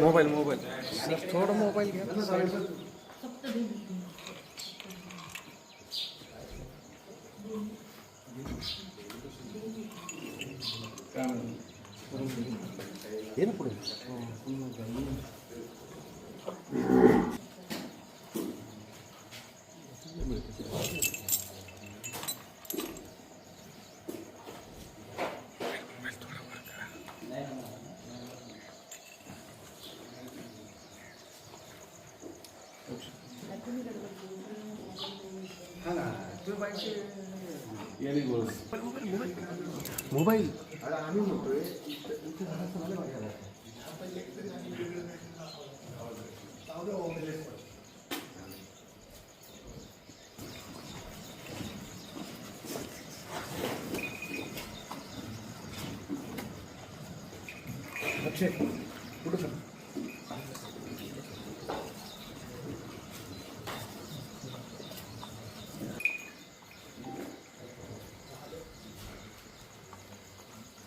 Mobile mobile थोडं mobile घ्या ये ना पुढे 하나, 둘, 반씩. 얘는 이거 모바일. 아, 아니 뭐 그래. 이렇게 하나씩 하는 거야. 같이. 그렇죠.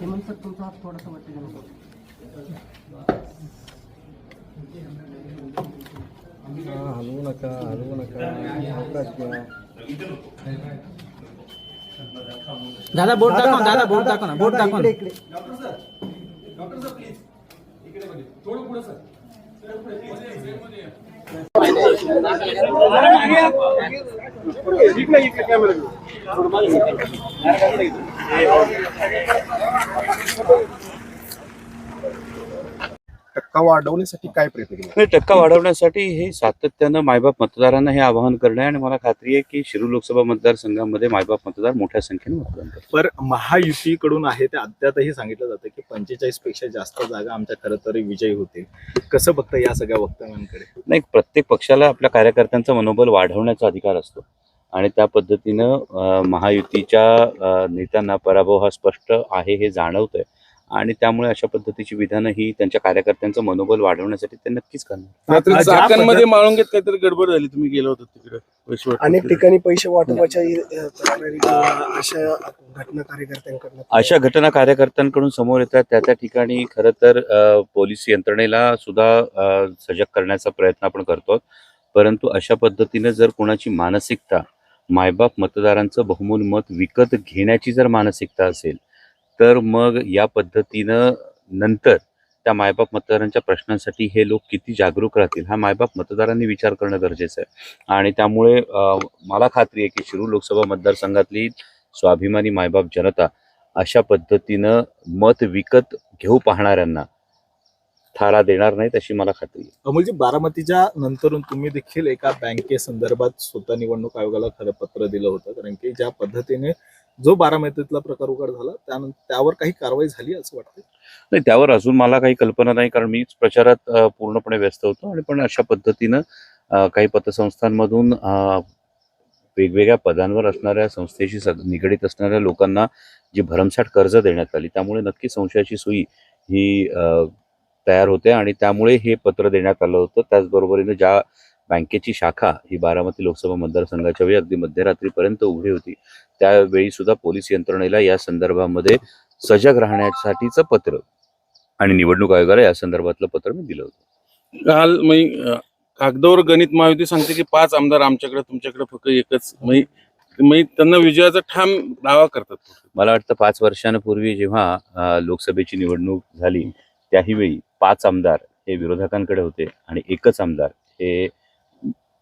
हेमंत सर तुमचा हात थोडासा नको. हा, हलवू नका हलवू नका. दादा बोट दाखव दादा बोट दाखव ना बोट दाखव doctor sir doctor sir please. इकडे बघा थोडं पुढे सर. इकडे इकडे कॅमेरा टक्का वाढवण्यासाठी काय प्रयत्न केले? नाही टक्का वाढवण्यासाठी हे सातत्यानं मायबाप मतदारांना हे आवाहन करणं आहे आणि मला खात्री आहे की शिरूर लोकसभा मतदारसंघामध्ये मायबाप मतदार मोठ्या संख्येने मतदान करतात. पर महायुतीकडून आहे ते अद्यापही सांगितलं जातं की पंचेचाळीसपेक्षा जास्त जागा आमच्या खरं तर विजयी होतील. कसं बघतं या सगळ्या वक्तव्यांकडे? नाही प्रत्येक पक्षाला आपल्या कार्यकर्त्यांचं मनोबल वाढवण्याचा अधिकार असतो. आणि त्या पद्धतीनं महायुतीच्या नेत्यांना पराभव हा स्पष्ट आहे हे जाणवतंय. आणि त्यामुळे अशा पद्धतीची विधानं ही त्यांच्या कार्यकर्त्यांचं मनोबल वाढवण्यासाठी ते नक्कीच करणार. चाकणमध्ये माळुंगीत काहीतरी गडबड झाली तुम्ही गेलो होता तिकडे अनेक ठिकाणी पैसे वाटपाच्या अशा घटना कार्यकर्त्यांकडनं अशा घटना कार्यकर्त्यांकडून समोर येतात. त्या त्या ठिकाणी खरं तर पोलीस यंत्रणेला सुद्धा सजग करण्याचा प्रयत्न आपण करतो परंतु अशा पद्धतीनं जर कोणाची मानसिकता मायबाप मतदारांचं बहुमूल मत विकत घेण्याची जर मानसिकता असेल तर मग या पद्धतीनं नंतर त्या मायबाप मतदारांच्या प्रश्नांसाठी हे लोक किती जागरूक राहतील हा मायबाप मतदारांनी विचार करणं गरजेचं आहे. आणि त्यामुळे मला खात्री आहे की शिरूर लोकसभा मतदारसंघातली स्वाभिमानी मायबाप जनता अशा पद्धतीनं मत विकत घेऊ पाहणाऱ्यांना थारा देणार नाहीत अशी मला खात्री आहे. अमोलजी बारामतीच्या नंतरून तुम्ही देखील एका बँकेसंदर्भात स्वतः निवडणूक आयोगाला खरं पत्र दिलं होतं. कारण की ज्या पद्धतीने जो बारामतीतला प्रकार उघड झाला त्यानंतर त्यावर काही कारवाई झाली असं वाटतं नाही त्यावर अजून मला काही कल्पना नाही. कारण मीच प्रचारात पूर्णपणे व्यस्त होतो आणि पण अशा पद्धतीनं काही पतसंस्थांमधून वेगवेगळ्या पदांवर असणाऱ्या संस्थेशी निगडीत असणाऱ्या लोकांना जी भरमसाठ कर्ज देण्यात आली त्यामुळे नक्की संशयाची सुई ही तयार होते आणि त्यामुळे हे पत्र देण्यात आलं होतं. त्याचबरोबरीनं ज्या बँकेची शाखा ही बारामती लोकसभा मतदारसंघाच्या वेळी अगदी मध्यरात्रीपर्यंत उघडी होती त्यावेळी सुद्धा पोलीस यंत्रणेला या संदर्भामध्ये सजग राहण्यासाठीचं पत्र आणि निवडणूक आयोगाला या संदर्भातलं पत्र मी दिलं होतं. काल मी कागदावर गणित महायुती सांगते की पाच आमदार आमच्याकडे तुमच्याकडे फक्त एकच. मी मी त्यांना विजयाचा ठाम दावा करतात. मला वाटतं पाच वर्षांपूर्वी जेव्हा लोकसभेची निवडणूक झाली त्याही वेळी पाच आमदार हे विरोधकांकडे होते आणि एकच आमदार हे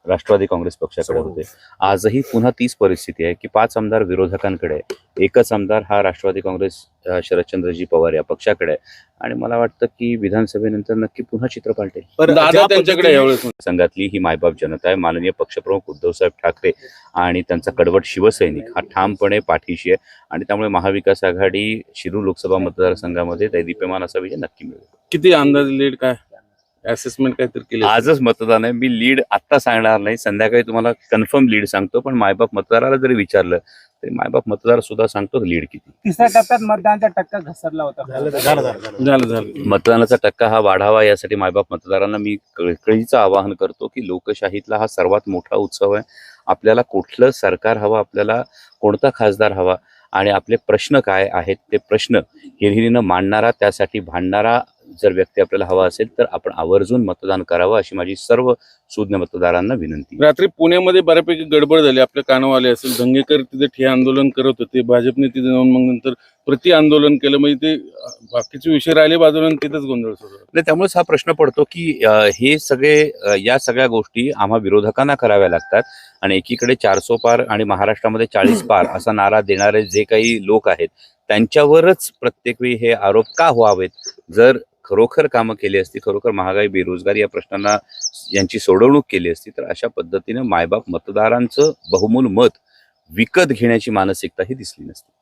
राष्ट्रवादी काँग्रेस पक्षाकडे होते आजही पुन्हा तीच परिस्थिती आहे की पाच आमदार विरोधकांकडे आहे. एकच आमदार हा राष्ट्रवादी काँग्रेस शरदचंद्रजी पवार या पक्षाकडे आहे. आणि मला वाटतं की विधानसभेनंतर नक्की पुन्हा चित्र पालटेल संघातली ही मायबाप जनता आहे माननीय पक्षप्रमुख उद्धवसाहेब ठाकरे आणि त्यांचा कडवट शिवसैनिक हा ठामपणे पाठीशी आहे आणि त्यामुळे महाविकास आघाडी शिरूर लोकसभा मतदारसंघामध्ये दैदिप्यमान असा विजय नक्की मिळेल किती अंदाज लीड काय? असेसमेंट काहीतरी केली आजच मतदान आहे. मी लीड आत्ता सांगणार नाही. संध्याकाळी तुम्हाला कन्फर्म लीड सांगतो पण मायबाप मतदाराला जरी विचारलं तरी मायबाप मतदार सुद्धा सांगतो लीड किती. तिसऱ्या टप्प्यात मतदानाचा टक्का घसरला होता. झालं झालं मतदानाचा टक्का हा वाढावा यासाठी मायबाप मतदारांना मी कळकळीचं आवाहन करतो की लोकशाहीतला हा सर्वात मोठा उत्सव आहे. आपल्याला कुठलं सरकार हवं आपल्याला कोणता खासदार हवा आणि आपले प्रश्न काय आहेत ते प्रश्न हिरहिरीनं मांडणारा त्यासाठी भांडणारा जर व्यक्ती आपल्याला हवा असेल तर आपण आवर्जून मतदान करावं अशी माझी सर्व सुज्ञ मतदारांना विनंती रात्री पुण्यामध्ये बऱ्यापैकी गडबड झाली. आपल्या कानावाले असेल दंगेकर तिथे ठिय्या आंदोलन करत होते. भाजपने तिथे जाऊन मग नंतर प्रति आंदोलन केलं. म्हणजे ते बाकीचे विषय राहिले बाजूला आणि तिथेच गोंधळ सुरू. नाही त्यामुळेच हा प्रश्न पडतो की हे सगळे या सगळ्या गोष्टी आम्हा विरोधकांना कराव्या लागतात आणि एकीकडे चारसो पार आणि महाराष्ट्रामध्ये चाळीस पार असा नारा देणारे जे काही लोक आहेत त्यांच्यावरच प्रत्येक वेळी हे आरोप का व्हावेत? जर खरोखर कामं केली असती खरोखर महागाई बेरोजगारी या प्रश्नांना यांची सोडवणूक केली असती तर अशा पद्धतीनं मायबाप मतदारांचं बहुमूल मत विकत घेण्याची मानसिकता ही दिसली नसती.